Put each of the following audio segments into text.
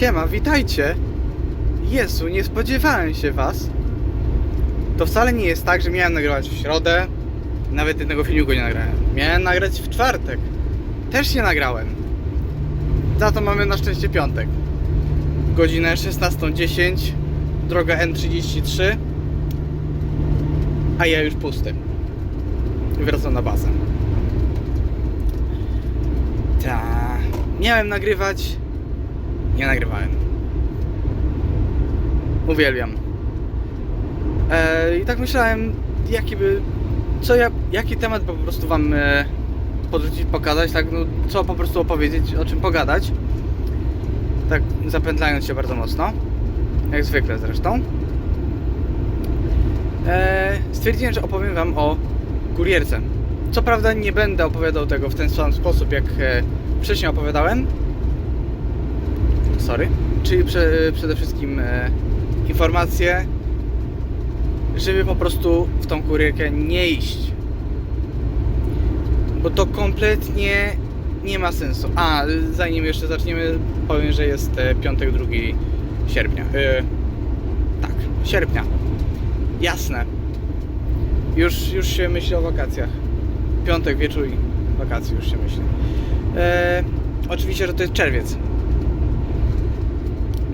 Siema, witajcie! Jezu, nie spodziewałem się was. To wcale nie jest tak, że miałem nagrywać w środę. Nawet jednego filmiku nie nagrałem. Miałem nagrać w czwartek. Też nie nagrałem. Za to mamy na szczęście piątek. Godzinę 16.10. Droga N33. A ja już pusty. Wracam na bazę. Ta. Miałem nagrywać. Nie nagrywałem. Uwielbiam. E, I tak myślałem, jaki by. Co ja. Jaki temat po prostu wam e, podrzucić, pokazać, tak, no, co po prostu opowiedzieć, o czym pogadać. Tak, zapętlając się bardzo mocno. Jak zwykle zresztą. E, stwierdziłem, że opowiem wam o kurierce. Co prawda nie będę opowiadał tego w ten sam sposób, jak e, wcześniej opowiadałem. Czyli prze, przede wszystkim e, informacje, żeby po prostu w tą kurierkę nie iść. Bo to kompletnie nie ma sensu. A, zanim jeszcze zaczniemy, powiem, że jest e, piątek 2 sierpnia. E, tak, sierpnia. Jasne. Już, już się myśli o wakacjach. Piątek, wieczór i wakacje już się myśli. E, oczywiście, że to jest czerwiec.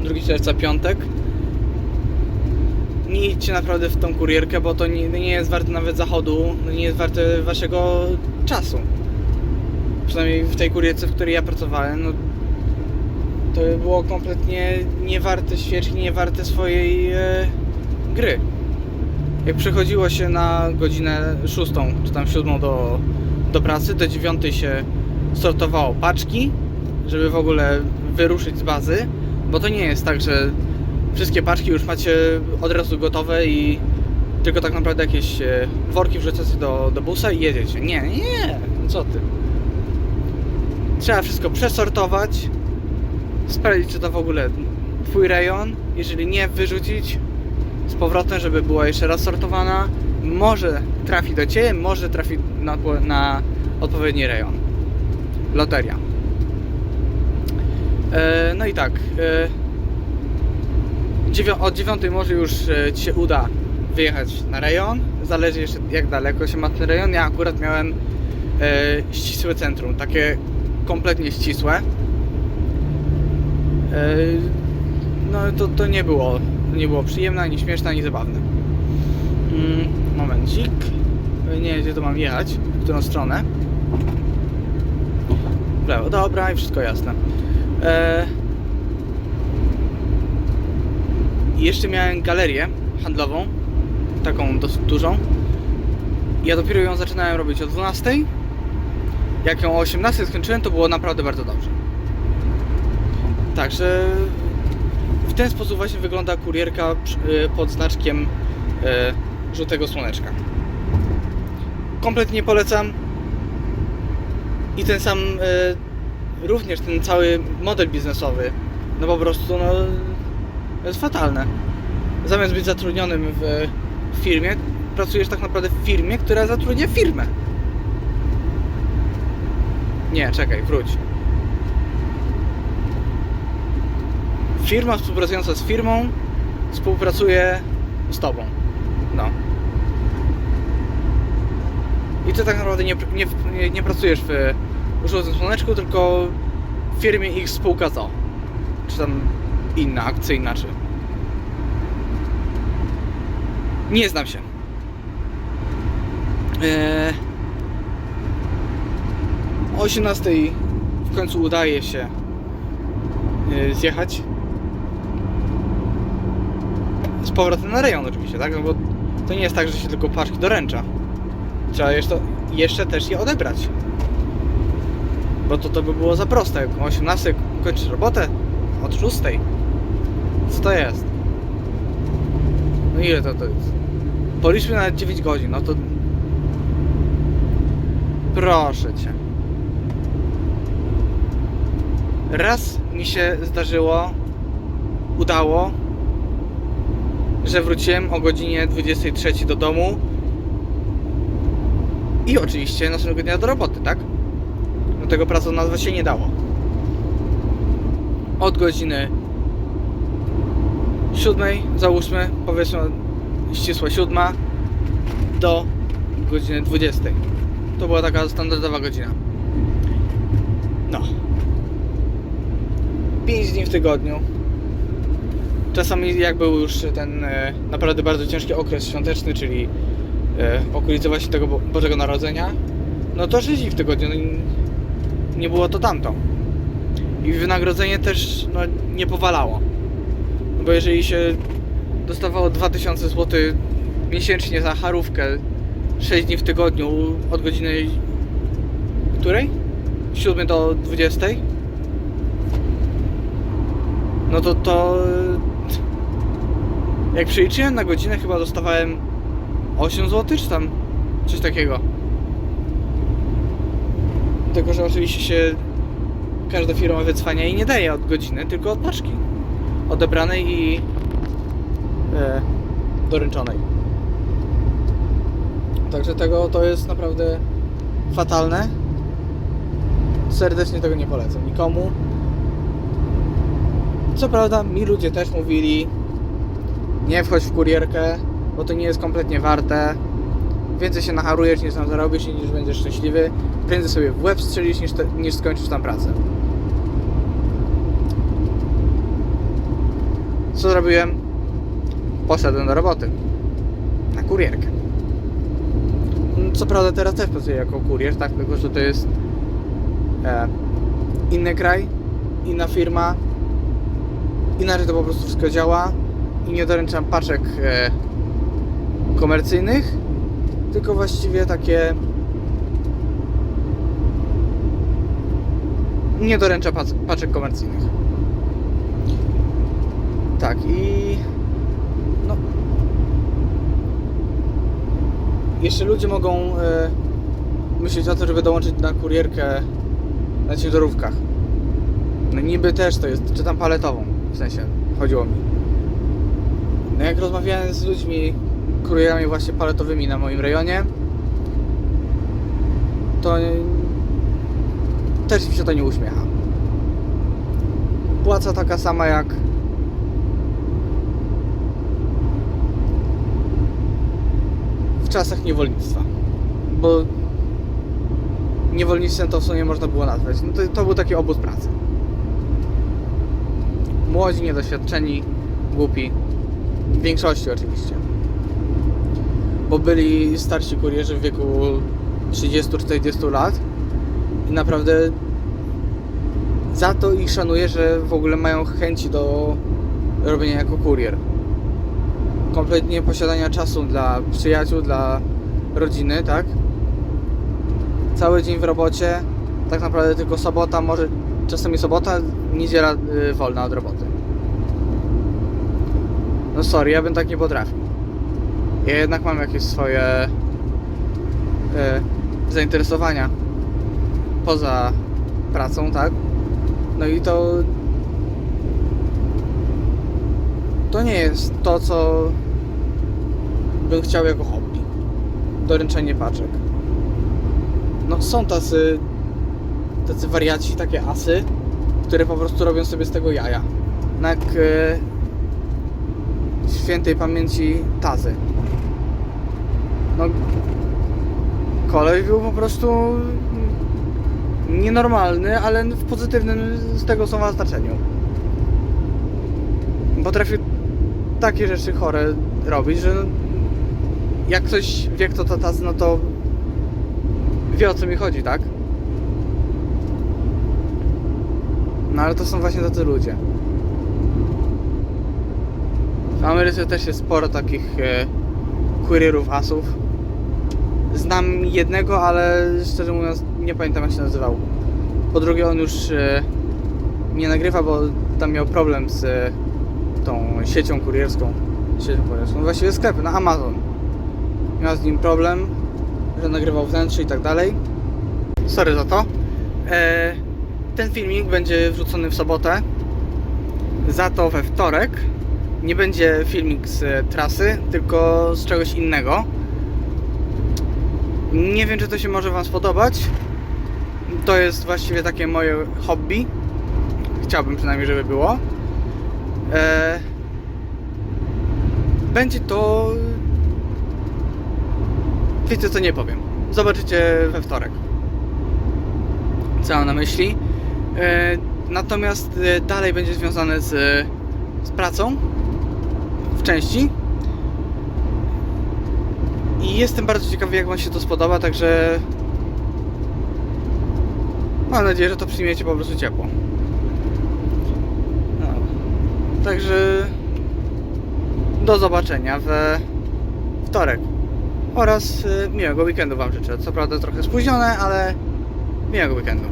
2 czerwca, piątek. Nie idźcie naprawdę w tą kurierkę, bo to nie, nie jest warte nawet zachodu, nie jest warte waszego czasu. Przynajmniej w tej kurierce, w której ja pracowałem, no to było kompletnie niewarte świeczki, niewarte swojej e, gry. Jak przechodziło się na godzinę 6, czy tam 7 do, do pracy, do 9 się sortowało paczki, żeby w ogóle wyruszyć z bazy, bo to nie jest tak, że wszystkie paczki już macie od razu gotowe i tylko tak naprawdę jakieś e, worki wrzucacie do, do busa i jedziecie. Nie, nie, nie, co ty. Trzeba wszystko przesortować, sprawdzić, czy to w ogóle twój rejon. Jeżeli nie, wyrzucić z powrotem, żeby była jeszcze raz sortowana. Może trafi do Ciebie, może trafi na, na odpowiedni rejon. Loteria. E, no i tak. E, od 9 może już e, Ci się uda wyjechać na rejon. Zależy jeszcze jak daleko się ma ten rejon. Ja akurat miałem ścisłe centrum, takie kompletnie ścisłe. No to, to nie było nie było przyjemne, ani śmieszne, ani zabawne. Mm, momencik. Nie wiem, gdzie to mam jechać, w którą stronę. W lewo, dobra i wszystko jasne. E... I jeszcze miałem galerię handlową, taką dosyć dużą. Ja dopiero ją zaczynałem robić o 12. Jak ją o 18 skończyłem, to było naprawdę bardzo dobrze. Także w ten sposób właśnie wygląda kurierka y, pod znaczkiem y, żółtego słoneczka. Kompletnie polecam. I ten sam, również ten cały model biznesowy, no po prostu no, jest fatalne. Zamiast być zatrudnionym w firmie, pracujesz tak naprawdę w firmie, która zatrudnia firmę. Nie, czekaj, wróć. firma współpracująca z firmą współpracuje z tobą. No. I ty tak naprawdę nie, nie, nie, pracujesz w żółtym słoneczku, tylko firmie ich spółka ZO. Czy tam inna, akcyjna, czy... Nie znam się. Eee... O 18 w końcu udaje się e, zjechać z powrotem na rejon oczywiście, tak? No bo to nie jest tak, że się tylko paczki doręcza. Trzeba jeszcze, jeszcze też je odebrać. Bo to, to by było za proste. O 18 kończysz robotę, od 6. Co to jest? No ile to, to jest? Policzmy nawet 9 godzin, no to... Proszę Cię. Raz mi się zdarzyło, udało, że wróciłem o godzinie 23 do domu i oczywiście następnego dnia do roboty, tak? Tego pracą nazwać się nie dało. Od godziny siódmej, załóżmy, powiedzmy ścisła siódma do godziny 20. To była taka standardowa godzina. No. 5 dni w tygodniu. Czasami jak był już ten e, naprawdę bardzo ciężki okres świąteczny, czyli e, okolice właśnie tego Bo- Bożego Narodzenia, no to 6 dni w tygodniu. No, nie było to tamto. I wynagrodzenie też no, nie powalało. No bo jeżeli się dostawało 2000 zł miesięcznie za charówkę 6 dni w tygodniu od godziny której? 7 do 20? No to to jak przeliczyłem na godzinę chyba dostawałem 8 zł czy tam coś takiego. Tylko, że oczywiście się każda firma wycwania i nie daje od godziny, tylko od paczki. Odebranej i e, doręczonej. Także tego to jest naprawdę fatalne. Serdecznie tego nie polecam nikomu. Co prawda, mi ludzie też mówili, nie wchodź w kurierkę, bo to nie jest kompletnie warte. Więcej się nacharujesz niż tam zarobisz i niż będziesz szczęśliwy. Prędzej sobie w łeb strzelisz niż, te, niż skończysz tam pracę. Co zrobiłem? Poszedłem do roboty. Na kurierkę. Co prawda teraz też pracuję jako kurier, tak? Tylko, że to jest e, inny kraj, inna firma. Inaczej to po prostu wszystko działa. I nie doręczam paczek e, komercyjnych, tylko właściwie takie nie doręcza pac- paczek komercyjnych. Tak i no jeszcze ludzie mogą e, myśleć o tym, żeby dołączyć na kurierkę na ciężarówkach. No niby też to jest, czy tam paletową, w sensie, chodziło mi. No jak rozmawiałem z ludźmi, kurierami właśnie paletowymi na moim rejonie, to też się to nie uśmiecha. Płaca taka sama jak w czasach niewolnictwa. Bo niewolnictwem to w sumie można było nazwać. No to, to był taki obóz pracy. Młodzi, niedoświadczeni, głupi. W większości oczywiście. Bo byli starsi kurierzy w wieku 30-40 lat i naprawdę za to ich szanuję, że w ogóle mają chęci do robienia jako kurier. Kompletnie posiadania czasu dla przyjaciół, dla rodziny, tak? Cały dzień w robocie, tak naprawdę tylko sobota, może czasami sobota, niedziela y, wolna od roboty. No sorry, ja bym tak nie potrafił. Ja jednak mam jakieś swoje y, zainteresowania poza pracą, tak? No i to to nie jest to, co bym chciał jako hobby. Doręczenie paczek. No są tacy tacy wariaci, takie asy, które po prostu robią sobie z tego jaja. Jak e, świętej pamięci Tazy. No koleś był po prostu nienormalny, ale w pozytywnym z tego słowa znaczeniu. Potrafił takie rzeczy chore robić, że no, jak ktoś wie kto to tacy, no to wie o co mi chodzi, tak? No ale to są właśnie tacy ludzie. W Ameryce też jest sporo takich e, asów. Znam jednego, ale szczerze mówiąc nie pamiętam jak się nazywał. Po drugie on już e, nie nagrywa, bo tam miał problem z e, tą siecią kurierską. Siecią kurierską, właściwie sklepy na Amazon. Miał z nim problem, że nagrywał wnętrze i tak dalej. Sorry za to. E, ten filmik będzie wrzucony w sobotę. Za to we wtorek nie będzie filmik z trasy, tylko z czegoś innego. Nie wiem, czy to się może Wam spodobać. To jest właściwie takie moje hobby. Chciałbym przynajmniej, żeby było. E, będzie to. Wiecie co nie powiem. Zobaczycie we wtorek. Co mam na myśli. E, Natomiast e, dalej będzie związane z, z pracą w części. I jestem bardzo ciekawy, jak Wam się to spodoba, także mam nadzieję, że to przyjmiecie po prostu ciepło. No. Także do zobaczenia we wtorek. Oraz y, miłego weekendu Wam życzę. Co prawda trochę spóźnione, ale miłego weekendu.